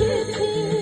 গেছে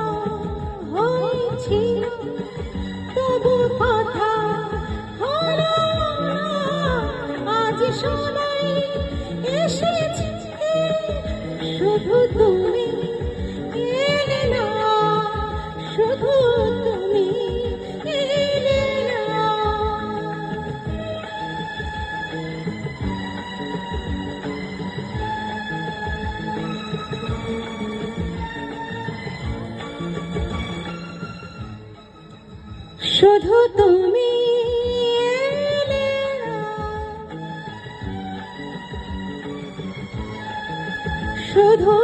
আজ শুধু তুমি। শুধু তুমি শুধু